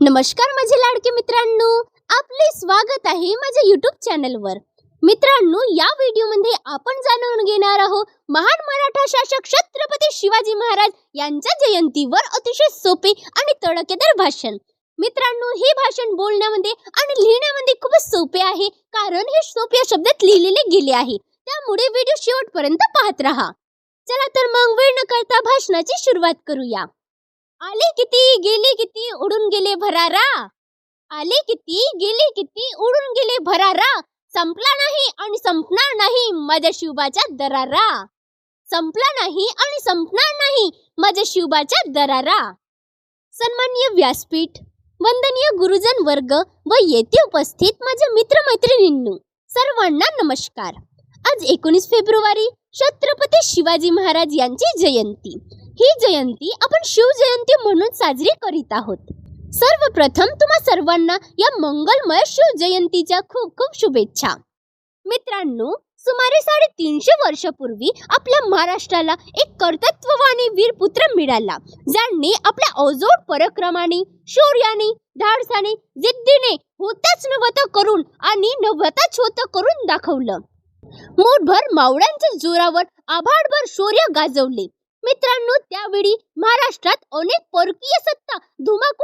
नमस्कार माझे लाडके मित्रांनो. आपले स्वागत आहे माझ्या यूट्यूब चॅनलवर मित्रांनो या व्हिडिओमध्ये आपण जाणून घेणार आहोत महान मराठा शासक छत्रपती शिवाजी महाराज यांच्या जयंतीवर अतिशय सोपे आणि तडकेदार भाषण. मित्रांनो हे भाषण बोलण्यामध्ये आणि लिहिण्यामध्ये खूपच सोपे आहे कारण हे सोप्या शब्दात लिहिलेले गेले आहे. त्यामुळे व्हिडिओ शेवटपर्यंत पाहत राहा. चला तर मग वेळ न करता भाषणाची सुरुवात करूया. आले किती? गेले गेले भरारा? आले किती गेले किती उडून गेले भरारा? संपला नाही आणि संपणार नाही माझ्या शिवबाच्या दरारा. संपला नाही आणि संपणार नाही माझ्या शिवबाच्या दरारा. सन्मान्य व्यासपीठ वंदनीय गुरुजन वर्ग व येथे उपस्थित माझ्या मित्रमैत्रिणींनो सर्वांना नमस्कार. आज एकोणीस फेब्रुवारी छत्रपती शिवाजी महाराज यांची जयंती. ही जयंती आपण शिवजयंती म्हणून साजरी करीत आहोत. सर्वप्रथम तुम्हा सर्वांना या मंगलमय शिव जयंतीच्या खूप खूप शुभेच्छा. मित्रांनो सुमारे साडेतीनशे वर्षापूर्वी आपल्या महाराष्ट्राला एक कर्तृत्ववानी वीरपुत्र मिळाला ज्यांनी आपल्या अवजोड पराक्रमाने शौर्याने धाडसाने जिद्दीने होताच नवत करून आणि नवताच होत करून दाखवलं. मोठभर मावळ्यांच्या जोरावर आभाडभर शौर्य गाजवले. मित्रांनो त्यावेळी महाराष्ट्रात अनेक परकीय सत्ता धुमाकूळ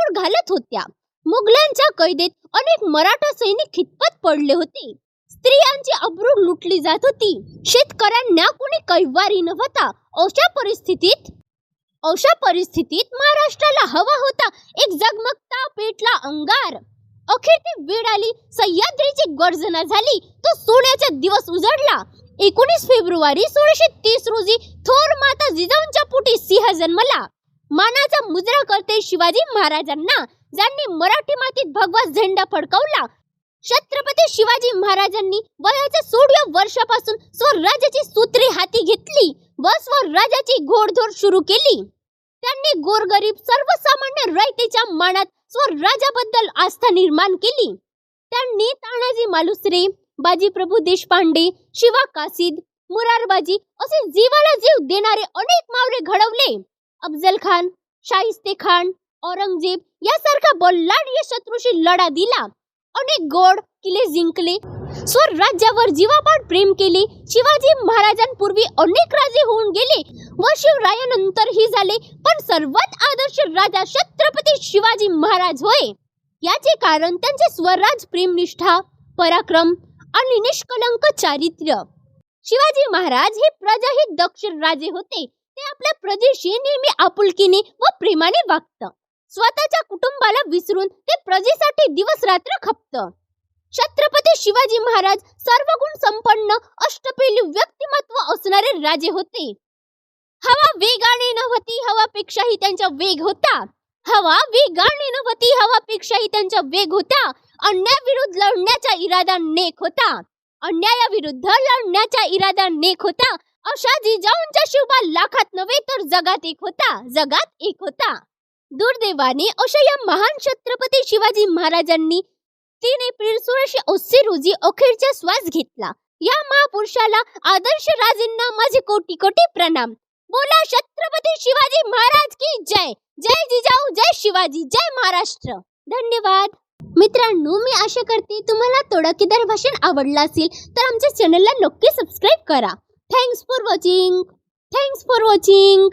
घालत होत्या. मुघलांच्या कैदेत अनेक मराठा सैनिक खितपत पडले होते. स्त्रियांची अब्रू लुटली जात होती. शेतकऱ्यांना कुणी कैवारी नव्हता. अशा परिस्थितीत अशा परिस्थितीत महाराष्ट्राला हवा होता एक जगमगता पेटला अंगार. अखेर ती वेळ आली. सह्याद्रीची गर्जना झाली. तो सोन्याचा दिवस उजडला. एकोणीस फेब्रुवारी सोळाशे तीस रोजी थोर माता जिजाऊंच्या पोटी सिंह जन्मला मानाचा मुजरा करते शिवाजी महाराजांना ज्यांनी मराठी मातीत भगवा झेंडा फडकवला. छत्रपती शिवाजी महाराजांनी वयाच्या सोळव्या वर्षापासून स्वराज्याची सूत्रे हाती घेतली व स्वराज्याची घोडधोड सुरू केली. त्यांनी गोरगरीब सर्वसामान्य रयतेच्या मानात स्वराज्याबद्दल आस्था निर्माण केली. त्यांनी तानाजी मालुसरे बाजीप्रभू देशपांडे शिवा कासिद मुरारबाजी असे जीवाला जीव देणारे अनेक मावळे घडवले. अफजल खान शाहिस्ते खान औरंगजेब यासारख्या बल्लाढ्य शत्रूशी लढा दिला. अनेक गड किल्ले जिंकले. स्वराज्यावर जीवापाड प्रेम केले. शिवाजी महाराजांपूर्वी अनेक राजे होऊन गेले. व शिवरायानंतरही झाले. पण सर्वात आदर्श राजा छत्रपती शिवाजी महाराज होय. याचे कारण त्यांचे स्वराज प्रेमनिष्ठा पराक्रम आणि निष्कलंक चारित्र्य. शिवाजी महाराज हे प्रजाहित दक्ष राजे होते. ते आपल्या प्रजेशी नेहमी आपुलकीने व प्रेमाने वागत. स्वतःच्या कुटुंबाला विसरून ते प्रजेसाठी दिवस रात्र खपत. छत्रपती शिवाजी महाराज सर्वगुण संपन्न अष्टपैलू व्यक्तिमत्व असणारे राजे होते. हवा वेगाने नव्हती हवापेक्षाही त्यांचा वेग होता. हवा वेगाने नव्हती हवापेक्षाही त्यांचा वेग होता. अन्याविरुद्ध लढण्याचा इरादा नेक होता. अन्यायाविरुद्ध लढण्याचा इरादा नेक होता. अशा जिजाऊंचा शिवबा लाखात नव्हे तर जगात एक होता. जगात एक होता. दुर्दैवाने अशा या महान छत्रपती शिवाजी महाराजांनी तीन एप्रिल सोळाशे अस्सी रोजी अखेरचा श्वास घेतला. या महापुरुषाला आदर्श राजेंना माझे कोटी कोटी प्रणाम. बोला छत्रपती शिवाजी महाराज की जय. जय जिजाऊ जय शिवाजी जय महाराष्ट्र. धन्यवाद. मित्रांनो मी आशा करते तुम्हाला तोडकीदार भाषण आवडलं असेल तर आमच्या चॅनलला नक्की सबस्क्राईब करा. Thanks for watching thanks for watching